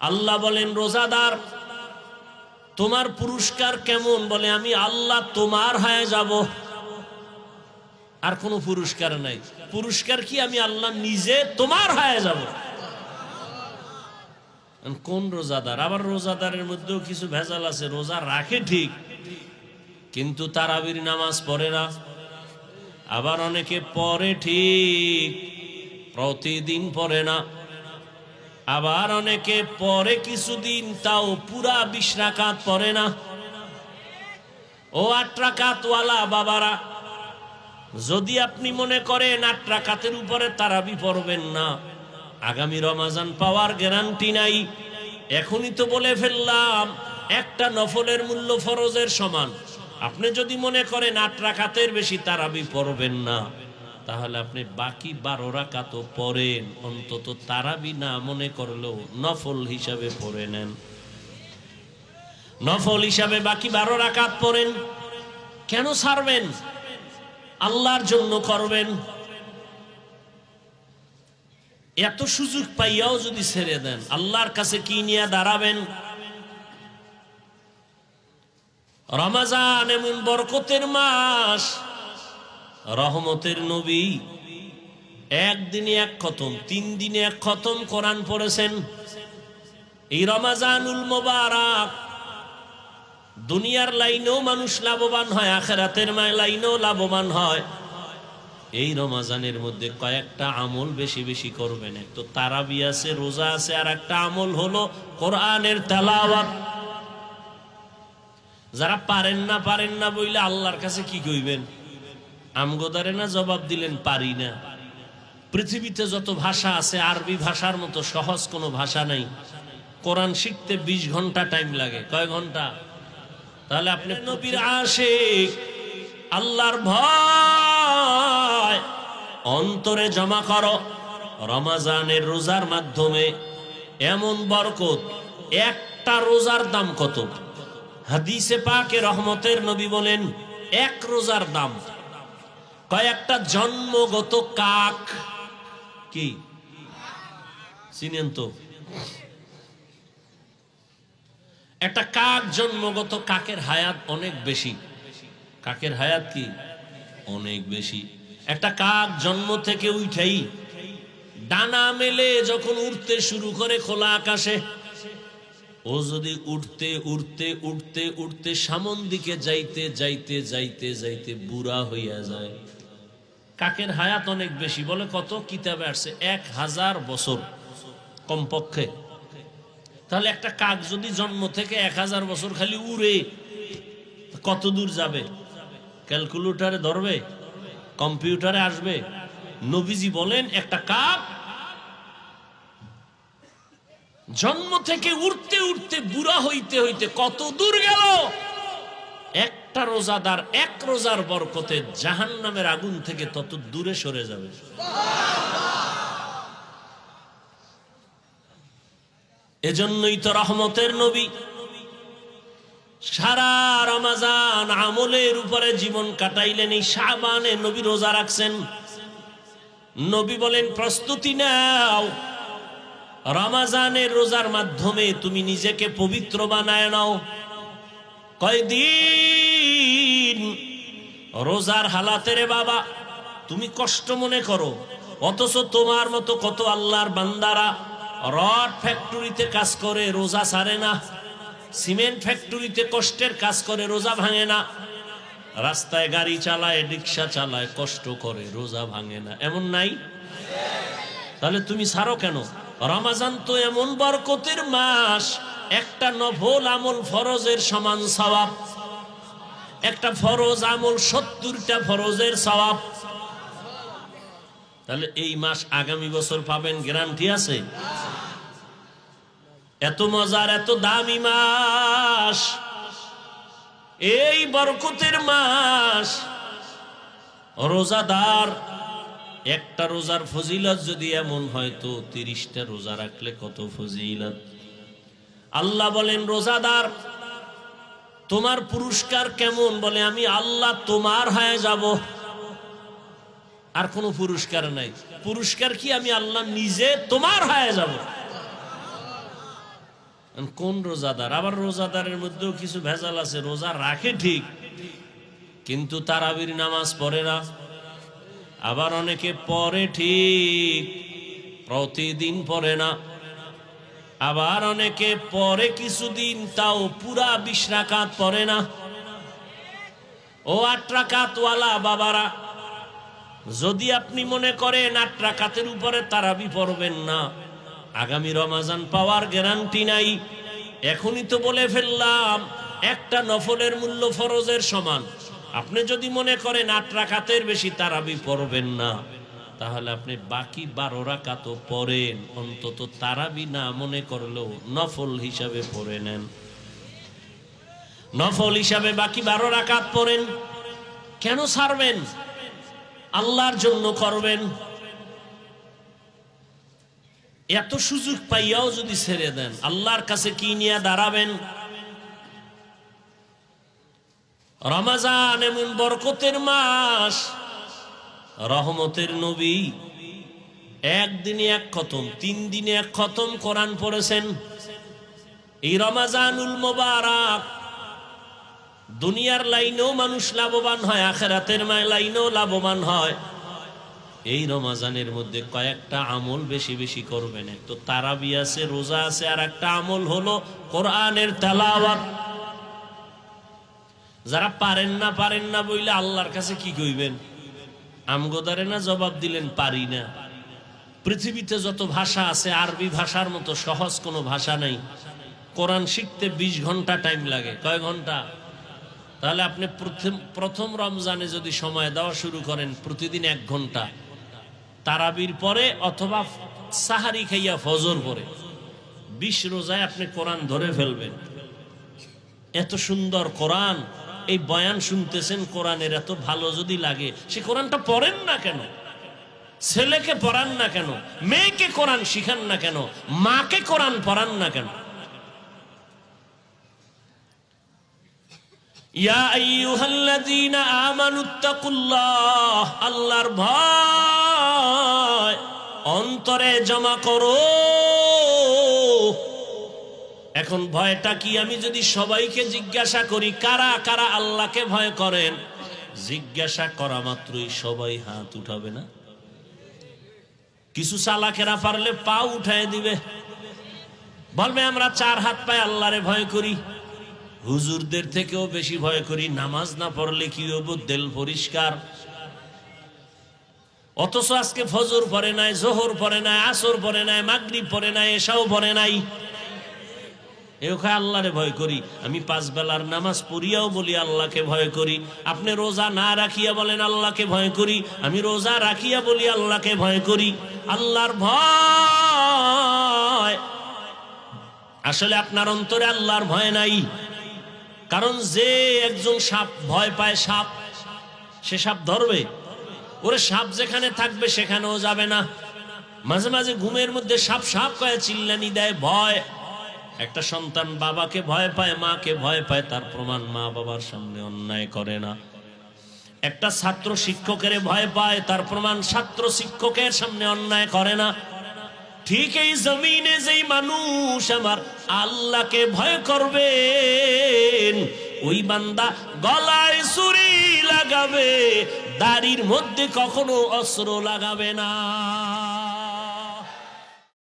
আল্লাহ বলেন, রোজাদার, তোমার পুরস্কার কেমন? বলে, আমি আল্লাহ তোমার হয়ে যাব। আর কোনো পুরস্কার নাই। পুরস্কার কি? আমি আল্লাহ নিজে তোমার হয়ে যাব। কোন রোজাদার? আবার রোজাদারের মধ্যেও কিছু ভেজাল আছে, রোজা রাখে ঠিক, কিন্তু তারাবির নামাজ পড়ে না। আবার অনেকে পড়ে ঠিক, প্রতিদিন পড়ে না। আবার অনেকে পরে কিছুদিন তাও পুরা বিশ রাকাত পরে না। ও আট রাকাতওয়ালা বাবারা, যদি আপনি মনে করেন আট রাকাতের উপরে তারাবি পড়বেন না, আগামী রমাজান পাওয়ার গ্যারান্টি নাই। এখনই তো বলে ফেললাম, একটা নফলের মূল্য ফরজের সমান। আপনি যদি মনে করেন আট রাকাতের বেশি তারাবি পড়বেন না। তাহলে আপনি বাকি বারো রাকাত পড়েন। অন্তত তারাবি না মনে করলেও নফল হিসাবে পড়ে নেন। নফল হিসাবে বাকি বারো রাকাত পড়েন। কেন ছাড়বেন? আল্লাহর জন্য করবেন। এত সুযোগ পাইয়াও যদি ছেড়ে দেন, আল্লাহর কাছে কি নিয়ে দাঁড়াবেন? রমাজান এমন বরকতের মাস। রহমতের নবী। একদিনে এক খতম তিন দিনে এক খতম কোরআন পড়েছেন। এই রমাজানুল মোবারক, দুনিয়ার লাইনেও মানুষ লাভবান হয়, আখেরাতের লাইনেও লাভবান হয়। এই রমাজানের মধ্যে কয়েকটা আমল বেশি বেশি করবেন। এক তো তারাবি আছে, রোজা আছে, আর একটা আমল হলো কোরআনের তেলাওয়াত। যারা পারেন না পারেন না বইলে আল্লাহর কাছে কি কইবেন? আমগোদারে না জবাব দিলেন, পারি না। পৃথিবীতে যত ভাষা আছে, আরবি ভাষার মতো সহজ কোনো ভাষা নাই। কোরআন শিখতে ২০ ঘণ্টা টাইম লাগে। কয় ঘণ্টা? তাহলে আপনি নবীর আশিক, আল্লাহর ভয়। অন্তরে জমা করো, রমাজানের রোজার মাধ্যমে। এমন বরকত, একটা রোজার দাম কত? হাদিসে পাকে রহমতের নবী বলেন, এক রোজার দাম। কয়েকটা জন্মগত কাক। কি? চিনেন তো। একটা কাক জন্মগত কাকের হায়াত অনেক বেশি। কাকের হায়াত কি? অনেক বেশি। একটা কাক জন্ম থেকে উঠাই ডানা মেলে যখন উঠতে শুরু করে খোলা আকাশে, ও যদি উঠতে উঠতে উঠতে উঠতে সামন দিকে যাইতে যাইতে যাইতে যাইতে বুড়া হইয়া যায়। কাকের হায়াত অনেক বেশি। বলে কত? কিতাবে আসছে, এক হাজার বছর কমপক্ষে। তাহলে একটা কাক যদি জন্ম থেকে এক হাজার বছর খালি উড়ে, কত দূর যাবে? ক্যালকুলেটারে ধরবে, কম্পিউটারে আসবে। নবীজি বলেন, একটা কাক জন্ম থেকে উঠতে উঠতে বুড়া হইতে হইতে কত দূর গেল? একটা রোজাদার এক রোজার বরকতে জাহান নামের আগুন থেকে তত দূরে সরে যাবে। এজন্যই তো রহমতের নবী সারা রমাজান আমলের উপরে জীবন কাটাইলেন, এই সাবানে নবী রোজা রাখছেন। নবী বলেন, প্রস্তুতি নাও। রমাজানের রোজার মাধ্যমে তুমি নিজেকে পবিত্র বানায় নাও। কয়দিন রোজার হালাতে রে বাবা, তুমি কষ্ট মনে করো। অথচ তোমার মতো কত আল্লাহর বান্দারা রড ফ্যাক্টরিতে কাজ করে, রোজা সারে না। সিমেন্ট ফ্যাক্টরিতে কষ্টের কাজ করে, রোজা ভাঙে না। রাস্তায় গাড়ি চালায়, রিক্সা চালায়, কষ্ট করে, রোজা ভাঙে না। এমন নাই? তাহলে তুমি ছাড়ো কেন? রমাজান তো এমন বরকতের মাস, একটা নফল আমল ফরজের সমান সওয়াব। একটা ফরজ আমল সত্তরটা ফরজের সওয়াব। তাহলে এই মাস আগামী বছর পাবেন গ্যারান্টি আছে? এত মজার, এত দামি মাস। এই বরকতের মাস। রোজাদার, একটা রোজার ফজিলত যদি এমন হয় তো তিরিশটা রোজা রাখলে কত ফজিলত? আল্লাহ বলেন, রোজাদার তোমার পুরস্কার কেমন? বলে, আমি আল্লাহ তোমার হয়ে যাব। আর কোনো পুরস্কার নাই। পুরস্কার কি? আমি আল্লাহ নিজে তোমার হয়ে যাব। কোন রোজাদার? আবার রোজাদারের মধ্যেও কিছু ভেজাল আছে, রোজা রাখে ঠিক, কিন্তু তারাবির নামাজ পড়ে না। আবার অনেকে পড়ে ঠিক, প্রতিদিন পড়ে না। আবার অনেকে পরে কিছুদিন তাও পুরা বিশ রাকাত পড়ে না। ও আট রাকাতওয়ালা বাবারা, যদি আপনি মনে করেন আট রাকাতের উপরে তারাবি পড়বেন না, আগামী রমাজান পাওয়ার গ্যারান্টি নাই। এখনই তো বলে ফেললাম, একটা নফলের মূল্য ফরজের সমান। আপনি যদি মনে করেন আট রাকাতের বেশি তারাবি পড়বেন না। তাহলে আপনি বাকি বারো রাকাত পড়েন। অন্তত তারাবি না মনে করলেও নফল হিসাবে পড়ে নেন। নফল হিসাবে বাকি বারো রাকাত পড়েন। কেন ছাড়বেন? আল্লাহর জন্য করবেন। এত সুযোগ পাইয়াও যদি ছেড়ে দেন, আল্লাহর কাছে কি নিয়ে দাঁড়াবেন? রমাজান এমন বরকতের মাস। রহমতের নবী। একদিনে এক খতম তিন দিনে এক খতম কোরআন পড়েছেন। এই রমাজানুল মোবারক দুনিয়ার লাইনেও মানুষ লাভবান হয়, আখেরাতের মায় লাইনেও লাভবান হয়। এই রমাজানের মধ্যে কয়েকটা আমল বেশি বেশি করবেন। এক তো তারাবি আছে, রোজা আছে, আর একটা আমল হলো কোরআনের তেলাওয়াত। যারা পারেন না পারেন না বইলে আল্লাহর কাছে কি কইবেন? আমগোদারে না জবাব দিলেন, পারি না। পৃথিবীতে যত ভাষা আছে, আরবি ভাষার মতো সহজ কোনো ভাষা নাই। কোরআন শিখতে ২০ ঘণ্টা টাইম লাগে। কয় ঘণ্টা? তাহলে আপনি প্রথম প্রথম রমজানে যদি সময় দেওয়া শুরু করেন, প্রতিদিন এক ঘণ্টা। তারাবির পরে অথবা সাহারি খাইয়া ফজর পরে। বিশ রোজায় আপনি কোরআন ধরে ফেলবেন। এত সুন্দর কোরআন। এই বয়ান শুনতেছেন, কোরআনের এত ভালো যদি লাগে, সে কোরআনটা পড়েন না কেন? ছেলেকে পড়ান না কেন? মেয়েকে কোরআন শিখান না কেন? মাকে কোরআন পড়ান না কেন? আল্লাহর ভয় অন্তরে জমা করো। এখন ভয়টা কি? আমি যদি সবাইকে জিজ্ঞাসা করি, কারা কারা আল্লাহকে ভয় করেন? জিজ্ঞাসা করা মাত্রই সবাই হাত উঠাবে না। কিছু চালাকেরা পারলে পা উঠায় দিবে। বলবে আমরা চার হাত পায়ে আল্লাহরে ভয় করি। হুজুরদের থেকেও বেশি ভয় করি। নামাজ না পড়লে কি হব দেল পরিষ্কার। অথচ আজকে ফজর পরে নাই, জোহর পরে নাই, আসর পরে নাই, মাগরিব পরে নাই এসাও পরে নাই। এওখানে আল্লাহরে ভয় করি। আমি পাঁচ বেলার নামাজ পড়িয়াও বলি, আল্লাহকে ভয় করি। আপনি রোজা না রাখিয়া বলেন, আল্লাহকে ভয় করি। আমি রোজা রাখিয়া বলি, আল্লাহকে ভয় করি। আল্লাহর ভয়। আসলে আপনার অন্তরে আল্লাহর ভয় নাই। কারণ যে একজন সাপ ভয় পায়, সাপ, সে সাপ ধরবে। ওরে সাপ যেখানে থাকবে, সেখানেও যাবে না। মাঝে মাঝে ঘুমের মধ্যে সাপ সাপ কয়ে চিল্লানি দেয়, ভয়। একটা সন্তান বাবাকে ভয় পায়, মাকে ভয় পায়, তার প্রমাণ মা বাবার সামনে অন্যায় করে না। একটা ছাত্র শিক্ষকের ভয় পায়, তার প্রমাণ ছাত্র শিক্ষকের সামনে অন্যায় করে না। ঠিক এই জমিনে যেই মানুষ আমার আল্লাহকে ভয় করবেন, ওই বান্দা গলায় সুরি লাগাবে, দাড়ির মধ্যে কখনো অস্ত্র লাগাবে না।